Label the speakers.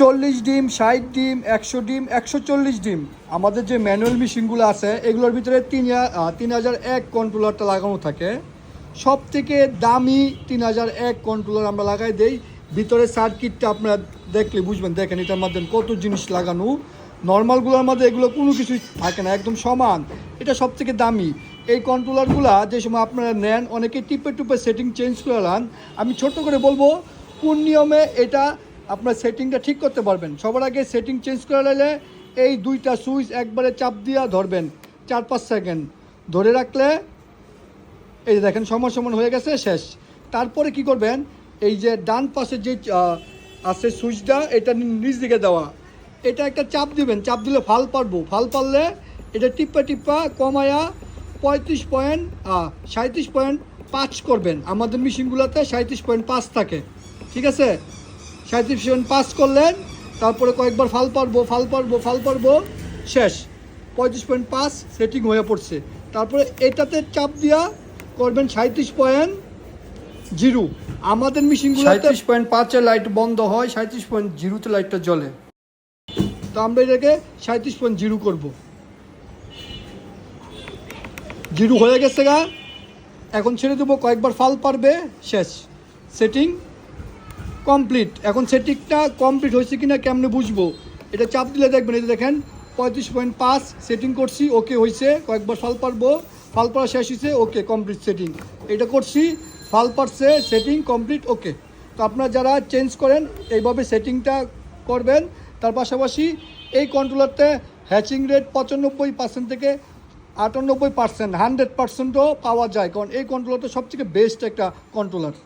Speaker 1: চল্লিশ ডিম, ষাট ডিম, একশো ডিম, একশো চল্লিশ ডিম। আমাদের যে ম্যানুয়াল মেশিনগুলো আছে, এগুলোর ভিতরে তিন তিন হাজার এক কন্ট্রোলারটা লাগানো থাকে। সব থেকে দামি তিন হাজার এক কন্ট্রোলার আমরা লাগাই দেই। ভিতরে সার্কিটটা আপনারা দেখলে বুঝবেন, দেখেন এটার মধ্যে কত জিনিস লাগানো। নর্মালগুলোর মধ্যে এগুলো কোনো কিছুই থাকে না, একদম সমান। এটা সব থেকে দামি। এই কন্ট্রোলারগুলো যে সময় আপনারা নেন, অনেকে টিপে টুপে সেটিং চেঞ্জ করে নেন। আমি ছোট্ট করে বলব, কোন নিয়মে এটা আপনার সেটিংটা ঠিক করতে পারবেন। সবার আগে সেটিং চেঞ্জ করে নিলে এই দুইটা সুইচ একবারে চাপ দিয়া ধরবেন, চার পাঁচ সেকেন্ড ধরে রাখলে, এই যে দেখেন সমান সমান হয়ে গেছে, শেষ। তারপরে কি করবেন, এই যে ডান পাশে যে আছে সুইচটা এটা নিচ দিকে দেওয়া। এটা একটা চাপ দিবেন, চাপ দিলে ফাল পারব। ফাল পারলে এটা টিপ্পা টিপ্পা কমায়া পঁয়ত্রিশ পয়েন্ট সাঁত্রিশ পয়েন্ট পাঁচ করবেন। আমাদের মেশিনগুলোতে সাঁত্রিশ পয়েন্ট পাঁচ থাকে। ঠিক আছে? সাঁত্রিশ পয়েন্ট পাঁচ করলেন তারপরে কয়েকবার ফাল পারব ফাল পারব ফাল পারব শেষ। পঁয়ত্রিশ পয়েন্ট পাঁচ সেটিং হয়ে পড়ছে। তারপরে এটাতে চাপ দিয়া করবেন সাঁত্রিশ পয়েন্ট জিরো। আমাদের মেশিনগুলো সাঁত্রিশ পয়েন্ট পাঁচে লাইট বন্ধ হয় সাঁত্রিশ পয়েন্ট জিরোতে লাইটটা জ্বলে। তো আমরা এটাকে সাঁত্রিশ পয়েন্ট জিরো করব। জিরো হয়ে গেছে গা। এখন ছেড়ে দেবো কয়েকবার ফাল পারবে শেষ। সেটিং কমপ্লিট এখন সেটিংটা কমপ্লিট হয়েছে কি না কেমনে বুঝব? এটা চাপ দিলে দেখবেন এটা দেখেন, পঁয়ত্রিশ পয়েন্ট পাঁচ সেটিং করছি ওকে হয়েছে। কয়েকবার ফাল পারব। ফাল পারা শেষ হয়েছে ওকে কমপ্লিট সেটিং এটা করছি ফাল পারছে সেটিং কমপ্লিট ওকে তো আপনারা যারা চেঞ্জ করেন, এইভাবে সেটিংটা করবেন। তার পাশাপাশি এই কন্ট্রোলারতে হ্যাচিং রেট পঁচানব্বই পার্সেন্ট থেকে আটানব্বই পার্সেন্ট হান্ড্রেড পার্সেন্টও পাওয়া যায়। কারণ এই কন্ট্রোলারটা সবথেকে বেস্ট একটা কন্ট্রোলার